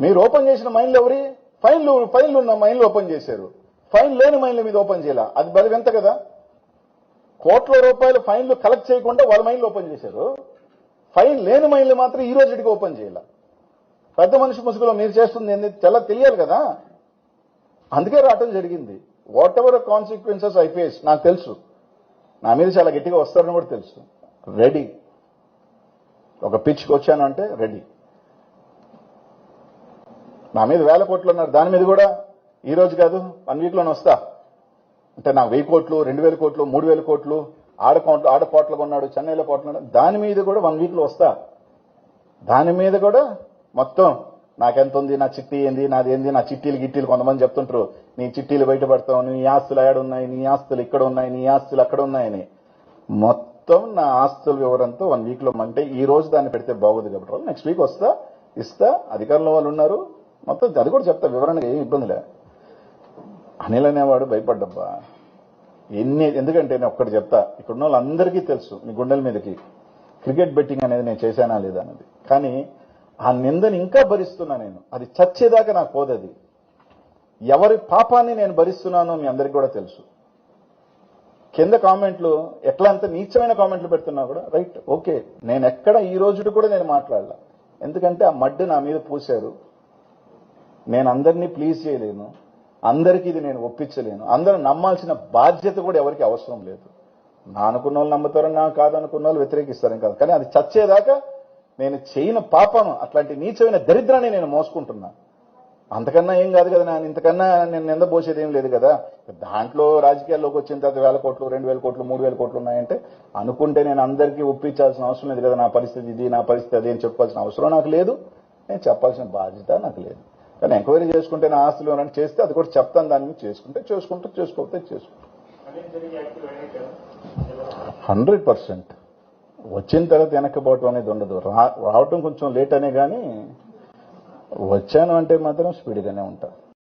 మీరు ఓపెన్ చేసిన మైన్లు ఎవరి? ఫైన్లు ఫైన్లు ఉన్న మైన్లు ఓపెన్ చేశారు. ఫైన్ లేని మైన్ల మీద ఓపెన్ చేయాల? అది బలి ఎంత కదా? కోట్ల రూపాయలు ఫైన్లు కలెక్ట్ చేయకుండా వాళ్ళ మైన్లు ఓపెన్ చేశారు. ఫైన్ లేని మైన్లు మాత్రం ఈ రోజుకి ఓపెన్ చేయాల? పెద్ద మనిషి ముసుగులో మీరు చేస్తుంది ఏంది? తెల్ల తెలియాలి కదా? అందుకే రావటం జరిగింది. Whatever consequences I face నాకు తెలుసు. నా మీద చాలా గట్టిగా వస్తారని కూడా తెలుసు. రెడీ ఒక పిచ్కి వచ్చాను అంటే రెడీ నా మీద వేల కోట్లు ఉన్నారు. దాని మీద కూడా ఈ రోజు కాదు వన్ వీక్లోనే వస్తా. అంటే నాకు వెయ్యి కోట్లు రెండు వేల కోట్లు మూడు వేల కోట్లు ఆడ కోట్లు ఆడ కోట్లు కొన్నాడు చెన్నైలో కోట్లు దాని మీద కూడా వన్ వీక్లో వస్తా. దాని మీద కూడా మొత్తం నాకెంత ఉంది నా చిట్టి ఏంది నాది ఏంది నా చిట్టీలు గిట్టీలు కొంతమంది చెప్తుంటారు. నీ చిట్టీలు బయటపడతావు నీ ఆస్తులు ఏడ ఉన్నాయి నీ ఆస్తులు ఇక్కడ ఉన్నాయి నీ ఆస్తులు అక్కడ ఉన్నాయని. మొత్తం నా ఆస్తుల వివరంతో వన్ వీక్లో అంటే ఈ రోజు దాన్ని పెడితే బాగోదు కాబట్టి నెక్స్ట్ వీక్ వస్తా ఇస్తా అధికారంలో వాళ్ళు ఉన్నారు. మొత్తం అది కూడా చెప్తా వివరణగా ఏం ఇబ్బందిలే. అనిల్ అనేవాడు భయపడ్డబ్బా. ఎన్ని ఎందుకంటే నేను ఒక్కటి చెప్తా ఇక్కడ ఉన్న వాళ్ళందరికీ తెలుసు మీ గుండెల మీదకి. క్రికెట్ బెట్టింగ్ అనేది నేను చేశానా లేదా అనేది కానీ ఆ నిందని ఇంకా భరిస్తున్నా నేను. అది చచ్చేదాకా నాకు పోదది ఎవరి పాపాన్ని నేను భరిస్తున్నానో మీ అందరికి కూడా తెలుసు. కింద కామెంట్లు ఎట్లా అంత నీచమైన కామెంట్లు పెడుతున్నా కూడా రైట్ ఓకే. నేను ఎక్కడ ఈ రోజు కూడా నేను మాట్లాడలా. ఎందుకంటే ఆ మడ్డు నా మీద పూశారు. నేను అందరినీ ప్లీజ్ చేయలేను. అందరికీ ఇది నేను ఒప్పించలేను. అందరూ నమ్మాల్సిన బాధ్యత కూడా ఎవరికి అవసరం లేదు. నా అనుకున్న వాళ్ళు నమ్ముతారని నా కాదనుకున్న వాళ్ళు వ్యతిరేకిస్తారని కాదు. కానీ అది చచ్చేదాకా నేను చేయని పాపం అట్లాంటి నీచమైన దరిద్రాన్ని నేను మోసుకుంటున్నా. అంతకన్నా ఏం కాదు కదా నేను ఇంతకన్నా నేను నిందబోసేది ఏం లేదు కదా. దాంట్లో రాజకీయాల్లోకి వచ్చిన తర్వాత వేల కోట్లు రెండు వేల కోట్లు మూడు వేల కోట్లు ఉన్నాయంటే అనుకుంటే నేను అందరికీ ఒప్పించాల్సిన అవసరం లేదు కదా నా పరిస్థితి ఇది నా పరిస్థితి అది అని చెప్పాల్సిన అవసరం నాకు లేదు. నేను చెప్పాల్సిన బాధ్యత నాకు లేదు. కానీ ఎంక్వైరీ చేసుకుంటే నా ఆస్తులు ఏమైనా చేస్తే అది కూడా చెప్తాను దాని మీద చేసుకుంటే చేసుకుంటే చేసుకోకపోతే చేసుకుంటాం హండ్రెడ్ పర్సెంట్. వచ్చిన తర్వాత వెనక్కిపోవటం అనేది ఉండదు. రా- రావటం కొంచెం లేట్ అనే కానీ వచ్చాను అంటే మాత్రం స్పీడ్గానే ఉంటా.